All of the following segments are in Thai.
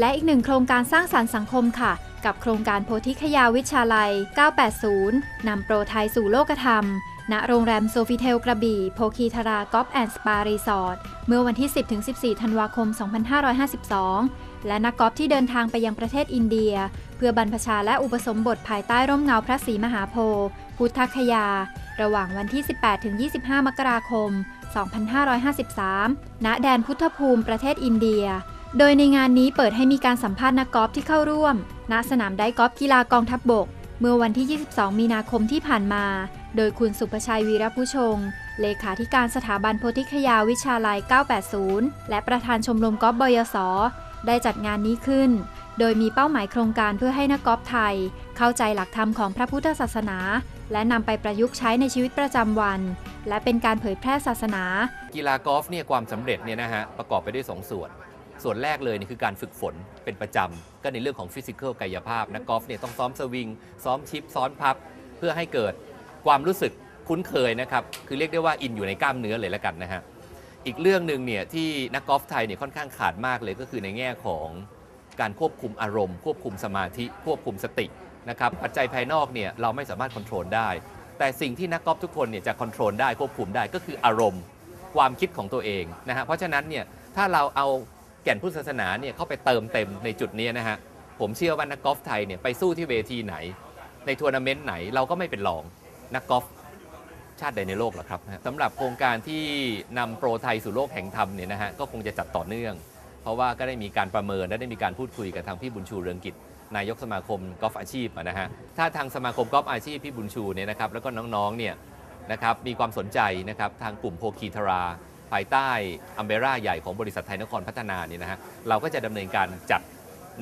และอีกหนึ่งโครงการสร้างสรรค์สังคมค่ะ กับโครงการโพธิคยาวิชาลัย 980 นำโปรไทยสู่โลกธรรม ณ โรงแรมโซฟิเทลกระบี่ โพคีธารากอล์ฟแอนด์สปารีสอร์ท เมื่อวันที่ 10-14 ธันวาคม 2552 และนักกอล์ฟที่เดินทางไปยังประเทศอินเดีย เพื่อบรรพชาและอุปสมบทภายใต้ร่มเงาพระศรีมหาโพธิ์พุทธคยา ระหว่างวันที่ 18-25 มกราคม 2553 ณ แดนพุทธภูมิประเทศอินเดีย โดยในงานนี้เปิดให้มีการสัมภาษณ์นักกอล์ฟที่เข้าร่วม ณ สนามได้กอล์ฟกีฬากองทัพบบก เมื่อวันที่ 22 มีนาคมที่ผ่านมา โดยคุณสุภชัยวีรผู้ชง เลขาธิการสถาบันโพธิคยาวิชาลัย 980 และประธานชมรมกอล์ฟบยสได้จัดงานนี้ขึ้น โดยมีเป้าหมายโครงการเพื่อให้นักกอล์ฟไทย เข้าใจหลักธรรมของพระพุทธศาสนา และนำไปประยุกต์ใช้ในชีวิตประจำวัน และเป็นการเผยแพร่ศาสนา กีฬากอล์ฟเนี่ยความสำเร็จเนี่ยนะฮะประกอบไปด้วย2ส่วน ส่วนแรกเลยนี่คือการฝึกฝนเป็นประจำ ก็ในเรื่องของฟิสิกอลกายภาพนักกอล์ฟเนี่ยต้องซ้อมสวิง ซ้อมชิป ซ้อนพับ เพื่อให้เกิดความรู้สึกคุ้นเคยนะครับ คือเรียกได้ว่าอินอยู่ในกล้ามเนื้อเลยแล้วกันนะฮะ อีกเรื่องหนึ่งเนี่ยที่นักกอล์ฟไทยเนี่ยค่อนข้างขาดมากเลยก็คือในแง่ของการควบคุมอารมณ์ ควบคุมสมาธิควบคุมสตินะครับปัจจัยภายนอกเนี่ยเราไม่สามารถควบคุมได้ แต่สิ่งที่นักกอล์ฟทุกคนเนี่ยจะควบคุมได้ควบคุมได้ก็คืออารมณ์ ความคิดของตัวเองนะฮะเพราะฉะนั้นเนี่ยถ้าเราเอา แก่นพุทธศาสนาเนี่ยเข้าไปเติมเต็มในจุดนี้นะฮะผมเชื่อว่านักกอล์ฟไทยเนี่ยไปสู้ที่เวทีไหน ในทัวร์นาเมนต์ไหนเราก็ไม่เป็นรองนักกอล์ฟชาติใดในโลกหรอกครับสำหรับโครงการที่นำโปรไทยสู่โลกแห่งธรรมเนี่ยนะฮะก็คงจะจัดต่อเนื่อง เพราะว่าก็ได้มีการประเมินและได้มีการพูดคุยกับทางพี่บุญชูเรืองกิจ นายกสมาคมกอล์ฟอาชีพนะฮะถ้าทางสมาคมกอล์ฟอาชีพพี่บุญชูเนี่ยนะครับแล้วก็น้องๆเนี่ยนะครับมีความสนใจนะครับทางกลุ่มโพคีธรา ภายใต้อัมเบร่าใหญ่ของบริษัทไทยนครพัฒนาเนี่ยนะฮะเราก็จะดำเนินการจัด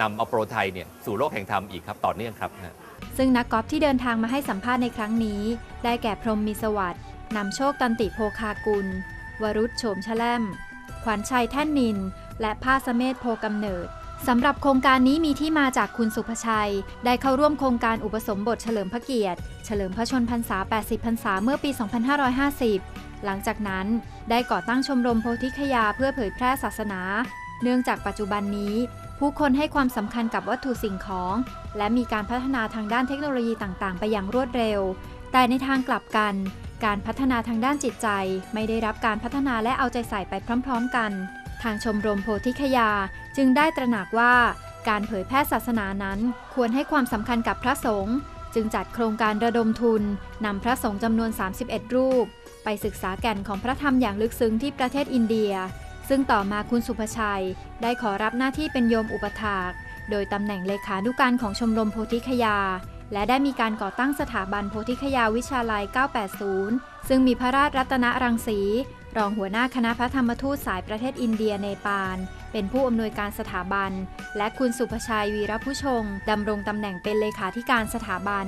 นำเอาโปรไทยเนี่ยสู่โลกแห่งธรรมอีกครับต่อเนื่องครับนะซึ่งนักกอล์ฟที่เดินทางมาให้สัมภาษณ์ในครั้งนี้ ได้แก่พรมมีสวัสดิ์นำโชคตันติโพคากุล วรุษโฉมชแลมขวัญชัยแท่นนิน และผ้าสเมธโพกำเนิดสำหรับโครงการนี้มีที่มาจากคุณสุภชัย ได้เข้าร่วมโครงการอุปสมบทเฉลิมพระเกียรติ เฉลิมพระชนพรรษา 80 พรรษาเมื่อปี 2550 หลังจากนั้นได้ก่อตั้งชมรมโพธิคยาเพื่อเผยแพร่ศาสนา เนื่องจากปัจจุบันนี้ ผู้คนให้ความสำคัญกับวัตถุสิ่งของ และมีการพัฒนาทางด้านเทคโนโลยีต่างๆ ไปอย่างรวดเร็ว แต่ในทางกลับกัน การพัฒนาทางด้านจิตใจ ไม่ได้รับการพัฒนาและเอาใจใส่ไปพร้อม ๆ กัน ทางชมรมโพธิคยาจึงได้ตระหนักว่า การเผยแพร่ศาสนานั้น ควรให้ความสำคัญกับพระสงฆ์ จึงจัดโครงการระดมทุนนำพระสงฆ์จำนวน 31 รูป ไปศึกษาแก่นของพระธรรมอย่างลึกซึ้งที่ประเทศอินเดีย ซึ่งต่อมาคุณสุภชัย ได้ขอรับหน้าที่เป็นโยมอุปถาก โดยตำแหน่งเลขานุการของชมรมโพธิคยา และได้มีการก่อตั้งสถาบันโพธิคยาวิชาลัย 980 ซึ่งมีพระราชรัตนรังสี รองหัวหน้าคณะพระธรรมทูตสายประเทศอินเดียเนปาล เป็นผู้อำนวยการสถาบัน และคุณสุภชัยวีรผู้ชงดำรงตำแหน่งเป็นเลขาธิการสถาบัน